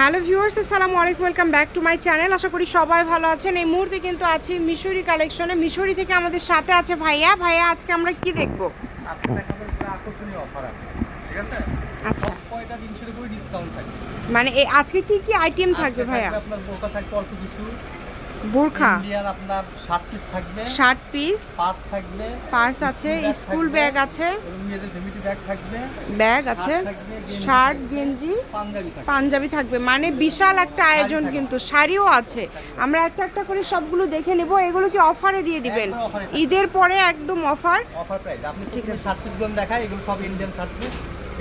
Hello viewers আসসালামু আলাইকুম welcome back to my channel. আশা করি সবাই ভালো আছেন। এই মুহূর্তে কিন্তু আছি মিশরি কালেকশনে। মিশরি থেকে আমাদের সাথে আছে ভাইয়া। ভাইয়া আজকে আমরা কি দেখব? আজকে দেখাবো পুরো আকর্ষণীয় অফার আছে। ঠিক আছে? আচ্ছা। মানে আজকে কি কি আইটেম থাকবে ভাইয়া? আপনার থাকবে অল্প কিছু। বোরখা? ইন্ডিয়ান আপনার শার্ট পিস থাকবে। শার্ট পিস পার্স থাকবে। পার্স আছে স্কুল ব্যাগ আছে। মেয়েদের ফ্যামিলি ব্যাগ থাকবে। ব্যাগ আছে। শার্ট গেঞ্জি পাঞ্জাবি থাকবে। পাঞ্জাবি থাকবে। মানে বিশাল একটা আয়োজন কিন্তু শাড়িও আছে। আমরা একটা একটা করে সবগুলো দেখে নেব। এগুলো কি অফারে দিয়ে দিবেন। ঈদের পরে একদম অফার অফার প্রাইস আপনি ঠিক আছে। শার্ট পিসগুলো দেখায় এগুলো সব ইন্ডিয়ান শার্ট পিস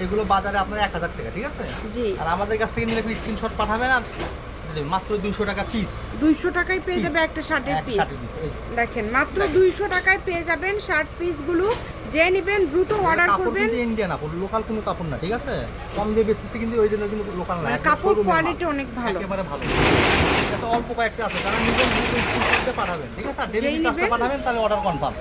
এগুলো বাজারে আপনার এক হাজার টাকা ঠিক আছে? জি। আর আমাদের কাছ থেকে নিলে স্ক্রিনশট পাঠাবেন আর মাত্র দুশো টাকা পিস দুইশো টাকায় পেয়ে যাবে একটা শার্টের পিস দেখেন মাত্র দুইশো টাকায় পেয়ে যাবেন শার্ট পিসগুলো যে নেবেন দ্রুত অর্ডার করবেন। কিন্তু ইন্ডিয়ান কাপড় লোকাল কোনো কাপড় না ঠিক আছে? কম দিয়ে বেচতেছি কিন্তু ওই জন্য কিন্তু লোকাল না মানে কাপড় কোয়ালিটি অনেক ভালো। একেবারে ভালো। ঠিক আছে অল্প কয়েকটা আছে যারা নিজের নিজে স্কুল করতে পাঠাবেন ঠিক আছে? আর ডেলিভারি চার্জটা পাঠাবেন তাহলে অর্ডার কনফার্ম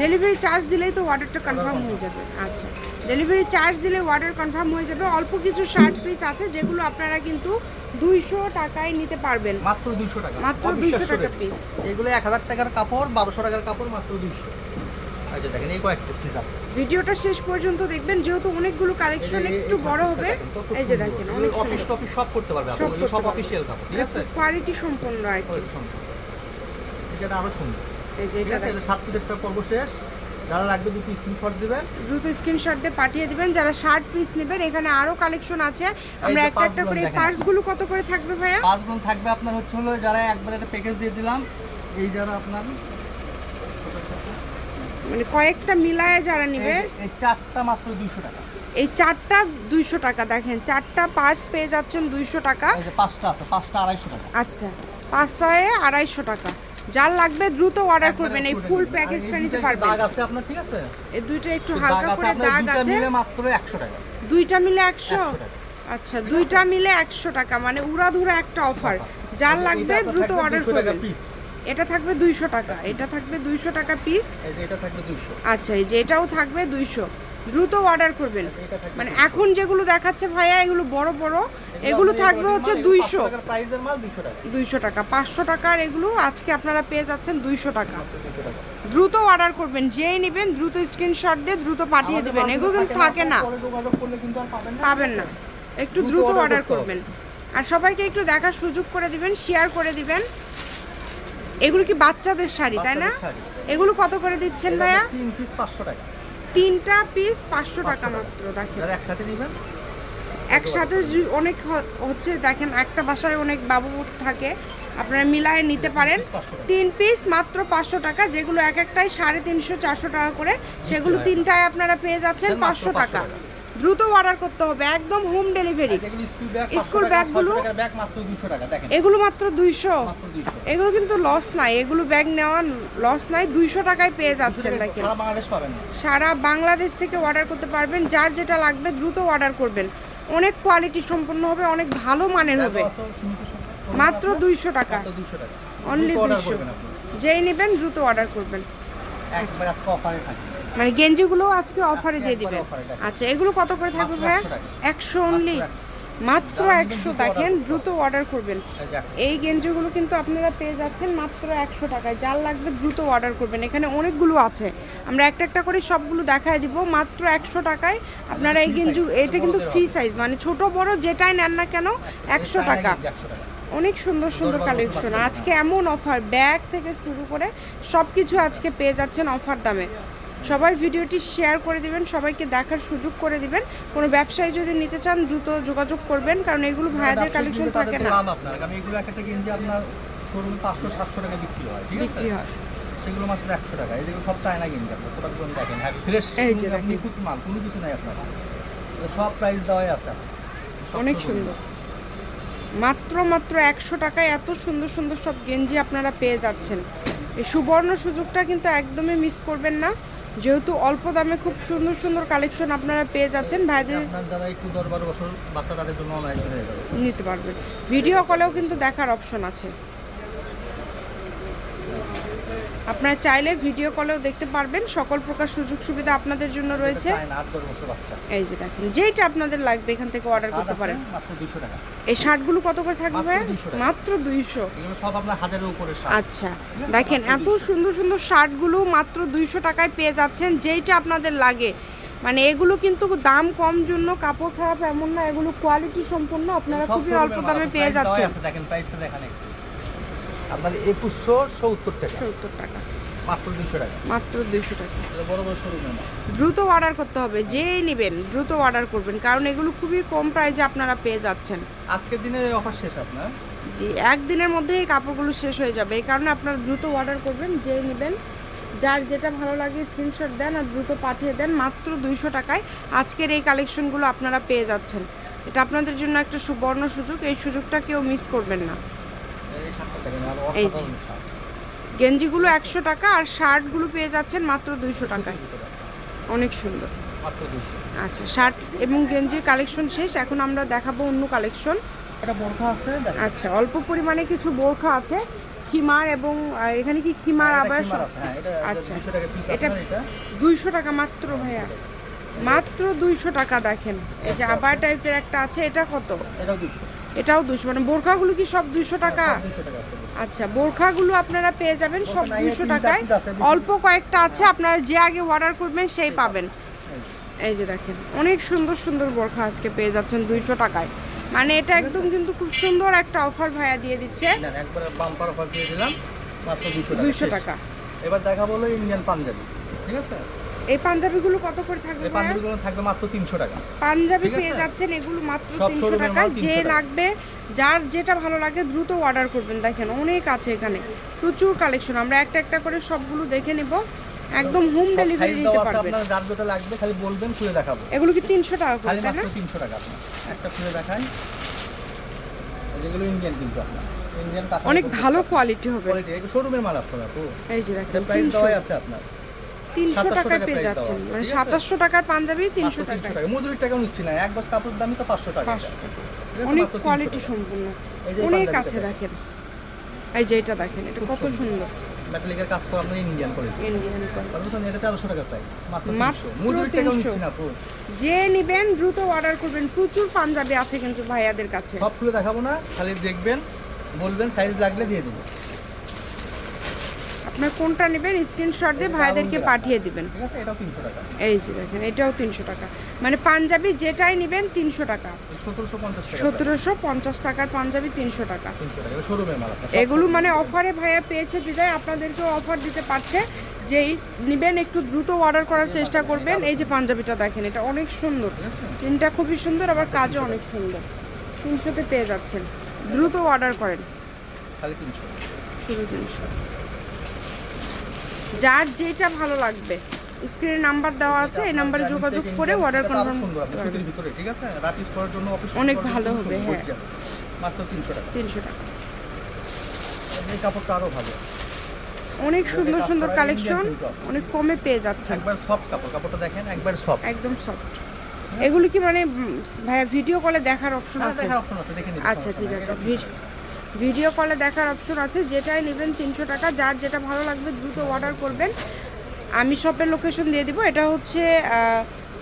ডেলিভারি চার্জ দিলেই তো অর্ডারটা কনফার্ম হয়ে যাবে। আচ্ছা। ডেলিভারি চার্জ দিলে অর্ডার কনফার্ম হয়ে যাবে। অল্প কিছু শার্ট পিস আছে যেগুলো আপনারা কিন্তু দুইশো টাকায় নিতে পারবেন। মাত্র দুইশো টাকা। মাত্র 200 টাকা piece। এগুলো এক হাজার টাকার কাপড় বারোশো টাকার কাপড় মাত্র দুইশো। দেখেন এই কয়েকটা পিস আছে। ভিডিওটা শেষ পর্যন্ত দেখবেন যেহেতু অনেকগুলো কালেকশন একটু বড় হবে। এই যে দেখেন অনেক অফিস টফিস সব করতে পারবে আপনি সব অফিসিয়াল কাপড় ঠিক আছে? কোয়ালিটি সম্পন্ন আর কি। এটা আরও সুন্দর। এই যে। এটা সাত পিসের পর্ব শেষ। যারা লাগবে দুটো স্ক্রিনশট দিবেন? দ্রুত স্ক্রিনশট দিয়ে পাঠিয়ে দিবেন যারা শার্ট পিস নেবেন এখানে আরও কালেকশন আছে। আমরা একটা একটা করে দেখেন। পার্টসগুলো কত করে থাকবে ভাইয়া? পাঁচগুলো থাকবে আপনার হচ্ছে হলো যারা একবার একটা প্যাকেজ দিয়ে দিলাম এই যারা আপনার মানে কয়েকটা মিলায় যারা নেবে এই- চারটা মাত্র দুইশো টাকা। এই চারটা দুইশো টাকা দেখেন চারটা পার্টস পেয়ে যাচ্ছেন দুইশো টাকা। পাঁচটা আছে পাঁচটা আড়াইশো টাকা। আচ্ছা পাঁচটায় আড়াইশো টাকা। যার লাগবে দ্রুত অর্ডার করবেন এই ফুল প্যাকেজটা নিতে পারবেন। দাগ আছে আপনার ঠিক আছে? এই দুইটা একটু হালকা করে দাগ আছে। মিলে মাত্র একশো টাকা। দুইটা মিলে একশো? 100 আচ্ছা দুইটা মিলে একশো টাকা মানে উড়াধুরা একটা অফার যার লাগবে দ্রুত অর্ডার করবেন। এটা থাকবে দুইশো টাকা এটা থাকবে দুইশো টাকা পিস এই যে এটা থাকবে দুইশো। আচ্ছা এই যে এটাও থাকবে দুইশো। দ্রুত অর্ডার করবেন। মানে এখন যেগুলো দেখাচ্ছে ভাইয়া এগুলো বড় বড় এগুলো থাকবে হচ্ছে দুইশো। দুইশো টাকা। পাঁচশো টাকার এগুলো আজকে আপনারা পেয়ে যাচ্ছেন দুইশো টাকা। দ্রুত অর্ডার করবেন যেই নেবেন দ্রুত স্ক্রিনশট দিয়ে দ্রুত পাঠিয়ে দেবেন। এগুলো কিন্তু থাকে না। পাবেন না। একটু দ্রুত অর্ডার করবেন। আর সবাইকে একটু দেখার সুযোগ করে দিবেন শেয়ার করে দিবেন। এগুলো কি বাচ্চাদের শাড়ি তাই না? এগুলো কত করে দিচ্ছেন ভাইয়া? তিন পিস পাঁচশো টাকা। তিনটা পিস পাঁচশো টাকা মাত্র দেখেন। একসাথে অনেক হচ্ছে দেখেন একটা বাসায় অনেক বাবু থাকে আপনারা মিলায়ে নিতে পারেন। তিন পিস মাত্র পাঁচশো টাকা যেগুলো এক একটাই সাড়ে তিনশো চারশো টাকা করে সেগুলো তিনটায় আপনারা পেয়ে যাচ্ছেন পাঁচশো টাকা। দ্রুত অর্ডার করতে হবে একদম home delivery school bag school ব্যাগগুলো? এগুলো মাত্র দুইশো। এগুলো কিন্তু লস নাই এগুলো ব্যাগ নেওয়া লস নাই দুইশো টাকায় পেয়ে যাচ্ছেন দেখেন। সারা বাংলাদেশ পাবেন। না সারা বাংলাদেশ থেকে অর্ডার করতে পারবেন যার যেটা লাগবে দ্রুত অর্ডার করবেন। অনেক কোয়ালিটি সম্পন্ন হবে অনেক ভালো মানের হবে। মাত্র দুইশো টাকা। অনলি দুইশো যেই নেবেন দ্রুত অর্ডার করবেন। মানে গেঞ্জিগুলো আজকে অফারে দিয়ে দেবেন। আচ্ছা এগুলো কত করে থাকবে ভাইয়া? একশো অনলি মাত্র একশো দেখেন, দ্রুত অর্ডার করবেন। এই গেঞ্জিগুলো কিন্তু আপনারা পেয়ে যাচ্ছেন মাত্র একশো টাকায়। যার লাগবে দ্রুত অর্ডার করবেন। এখানে অনেকগুলো আছে। আমরা একটা একটা করে সবগুলো দেখায় দিব। মাত্র একশো টাকায় আপনারা এই গেঞ্জি, এটা কিন্তু ফ্রি সাইজ মানে ছোট বড় যেটাই নেন না কেন, একশো টাকা। অনেক সুন্দর সুন্দর কালেকশন আজকে এমন অফার ব্যাগ থেকে শুরু করে সব কিছু আজকে পেয়ে যাচ্ছেন অফার দামে। সবাই ভিডিওটি শেয়ার করে দিবেন সবাইকে দেখার সুযোগ করে দিবেন। কোনো ব্যবসায়ী যদি নিতে চান দ্রুত যোগাযোগ করবেন কারণ এগুলো ভাইয়াদের কালেকশন থাকে না। আপনার কারণ এগুলো এক একটা গেঞ্জি আপনার শোরুম পাঁচশো সাতশো টাকা বিক্রি হয় ঠিক আছে? বিক্রি হয়। সেগুলো মাত্র একশো টাকা এই সব চায়না গেঞ্জি আপনার প্রোডাক্টগুলো দেখেন হ্যাঁ ফ্রেশ। নিখুঁত মাল কোনো কিছু নাই আপনার। সব প্রাইস দেওয়াই আছে অনেক সুন্দর। মাত্র মাত্র একশো টাকায় এত সুন্দর সুন্দর সব গেঞ্জি আপনারা পেয়ে যাচ্ছেন। এই সুবর্ণ সুযোগটা কিন্তু একদমই মিস করবেন না। যেহেতু অল্প দামে খুব সুন্দর সুন্দর কালেকশন আপনারা পেয়ে যাচ্ছেন ভাইদের যারা একটু দশ বারো বছর বাচ্চা তাদের জন্য নিতে পারবেন। ভিডিও কলেও কিন্তু দেখার অপশন আছে। আপনারা চাইলে ভিডিও কলেও দেখতে পারবেন। সকল প্রকার সুযোগ সুবিধা আপনাদের জন্য রয়েছে। এই যে দেখেন যেইটা আপনাদের লাগবে এখান থেকে অর্ডার করতে পারেন। এই শার্টগুলো কত করে থাকবে মাত্র 200 টাকা। মাত্র দুইশো। আচ্ছা দেখেন এত সুন্দর সুন্দর শার্টগুলো মাত্র দুইশো টাকায় পেয়ে যাচ্ছেন যেইটা আপনাদের লাগে। মানে এগুলো কিন্তু দাম কম জন্য কাপড় খারাপ এমন না এগুলো কোয়ালিটি সম্পন্ন আপনারা খুবই অল্প দামে পেয়ে যাচ্ছেন। দেখেন প্রাইসটা দেখেন আপনার একুশশো সত্তর টাকা। সত্তর টাকা। মাত্র দুশো টাকা। মাত্র দুইশো টাকা। বড় বড় শোরুমের দ্রুত অর্ডার করতে হবে যেই নেবেন দ্রুত অর্ডার করবেন কারণ এগুলো খুবই কম প্রাইসে আপনারা পেয়ে যাচ্ছেন। আজকের দিনে অফার শেষ আপনার? জি একদিনের মধ্যেই এই কাপড়গুলো শেষ হয়ে যাবে। এই কারণে আপনারা দ্রুত অর্ডার করবেন যে নেবেন। যার যেটা ভালো লাগে স্ক্রিনশট দেন আর দ্রুত পাঠিয়ে দেন মাত্র দুইশো টাকায় আজকের এই কালেকশনগুলো আপনারা পেয়ে যাচ্ছেন। এটা আপনাদের জন্য একটা সুবর্ণ সুযোগ এই সুযোগটা কেউ মিস করবেন না। এই টাকা যে। গেঞ্জিগুলো একশো টাকা আর শার্টগুলো পেয়ে যাচ্ছেন মাত্র দুইশো টাকায়। অনেক সুন্দর। আচ্ছা শার্ট এবং গেঞ্জির কালেকশন শেষ। এখন আমরা দেখাবো অন্য কালেকশন। আছে আচ্ছা অল্প পরিমাণে কিছু বোরখা আছে। খিমার এবং এখানে কি খিমার আবার কিমার আছে, হ্যাঁ, এটা আচ্ছা। 200 টাকা piece এটা-। দুইশো টাকা মাত্র ভাইয়া। মাত্র দুইশো টাকা দেখেন। এই যে আবার টাইপের একটা আছে এটা কত? এটাও 200 এটাও দুশো মানে বোরখাগুলো কি সব দুইশো টাকা? সব 200 টাকা আচ্ছা বোরখাগুলো আপনারা পেয়ে যাবেন সব দুইশো টাকায়। piece আছে, 200 অল্প কয়েকটা আছে আপনারা যে আগে অর্ডার করবেন সেই পাবেন। এই যে। দেখেন অনেক সুন্দর সুন্দর বোরখা আজকে পেয়ে যাচ্ছেন দুইশো টাকায়। মানে এটা একদম কিন্তু খুব সুন্দর একটা অফার ভাইয়া দিয়ে দিচ্ছে। নেন, বাম্পার অফার দিয়ে দিলাম মাত্র 200 টাকা। দুইশো টাকা। এবার দেখাবো হলো ইন্ডিয়ান পাঞ্জাবি ঠিক আছে? এই পাঞ্জাবিগুলো কত করে থাকবে এই পাঞ্জাবিগুলো থাকবে মাত্র 300 টাকা। পাঞ্জাবি পেয়ে যাচ্ছেন এগুলো মাত্র সব তিনশো showroom এর টাকা যে লাগবে যার যেটা ভালো লাগে দ্রুত অর্ডার করবেন। দেখেন অনেক আছে এখানে। প্রচুর কালেকশন আমরা একটা একটা করে সবগুলো দেখে নিব। একদম হোম ডেলিভারি নিতে পারবেন আপনার যার যেটা লাগবে খালি বলবেন খুলে দেখাবো। এগুলো কি তিনশো টাকা করে তাই না? মাত্র 300 টাকা আপনার। একটা খুলে দেখাই। এই যেগুলো ইন্ডিয়ান কিন্তু আপনার। ইন্ডিয়ান অনেক ভালো কোয়ালিটি হবে। কোয়ালিটি এগুলো শোরুমের মাল আপনার আপু। এই যে দেখেন প্রাইস দেওয়াই আছে আপনার। তিনশো টাকায় টাকা পেয়ে যাচ্ছেন। মানে সাতাশশো টাকার পাঞ্জাবি তিনশো মাত্র 300 টাকায়। টাকা। মজুরির টাকাও নিচ্ছি না। এক বস কাপড় দামই তো পাঁচশো টাকা। টাকা? অনেক কোয়ালিটি সম্পূর্ণ। অনেক দেখেন। এই যে এটা দেখেন এটা কত সুন্দর। মেটালিকের কাজ করে আপনার ইন্ডিয়ান ইন্ডিয়ান করে বুঝলেন এটা তেরোশো টাকা প্রাইস মাত্র মাত্র তিনশো মজুরির টাকাও 300 নিচ্ছি না আপু যে নিবেন দ্রুত অর্ডার করবেন। প্রচুর পাঞ্জাবি আছে কিন্তু ভাইয়াদের কাছে। সব খুলে দেখাবো না খালি দেখবেন বলবেন সাইজ লাগলে দিয়ে দেবো আপনার কোনটা নেবেন স্ক্রিনশট দিয়ে ভাইদেরকে পাঠিয়ে দিবেন। এই যে দেখেন এটাও তিনশো টাকা। মানে পাঞ্জাবি যেটাই নেবেন তিনশো টাকা। সতেরোশো পঞ্চাশ টাকা। টাকার পাঞ্জাবি তিনশো টাকা। এগুলো মানে অফারে ভাইয়া পেয়েছে বিদায় আপনাদেরকেও অফার দিতে পারছে। যেই নেবেন একটু দ্রুত অর্ডার করার চেষ্টা করবেন। এই যে পাঞ্জাবিটা দেখেন এটা অনেক সুন্দর। তিনটা খুবই সুন্দর আবার কাজও অনেক সুন্দর। তিনশোতে পেয়ে যাচ্ছেন। দ্রুত অর্ডার করেন। তিনশো। শুধু তিনশো। যার যেটা ভালো লাগবে। স্ক্রিনে নাম্বার দেওয়া আছে এই নাম্বারে যোগাযোগ করে অর্ডার কনফার্ম সুতির ভিতরে ঠিক আছে? রাত ইউজ করার জন্য অফিস অনেক ভালো হবে, হ্যাঁ। মাত্র তিনশো টাকা। তিনশো টাকা। এই কাপড়টা আরও ভালো। অনেক সুন্দর সুন্দর কালেকশন অনেক কমে পেয়ে যাচ্ছে। একবার সফট কাপড় কাপড়টা দেখেন একবার সফট একদম সফট এগুলো কি মানে ভাইয়া ভিডিও কলে দেখার অপশন আছে? দেখার অপশন আছে দেখে নিন আচ্ছা ঠিক আছে। ভি- ভিডিও কলে দেখার অপশন আছে, যেটাই নেবেন তিনশো টাকা। যার যেটা ভালো লাগবে দ্রুত অর্ডার করবেন। আমি শপের লোকেশন দিয়ে দিব। এটা হচ্ছে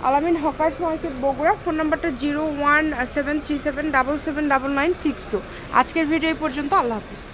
Alamin hawkers market Bogura. Phone নাম্বারটা zero one seven three seven double seven double nine six two. আজকের ভিডিও এই পর্যন্ত। আল্লাহ হাফিজ।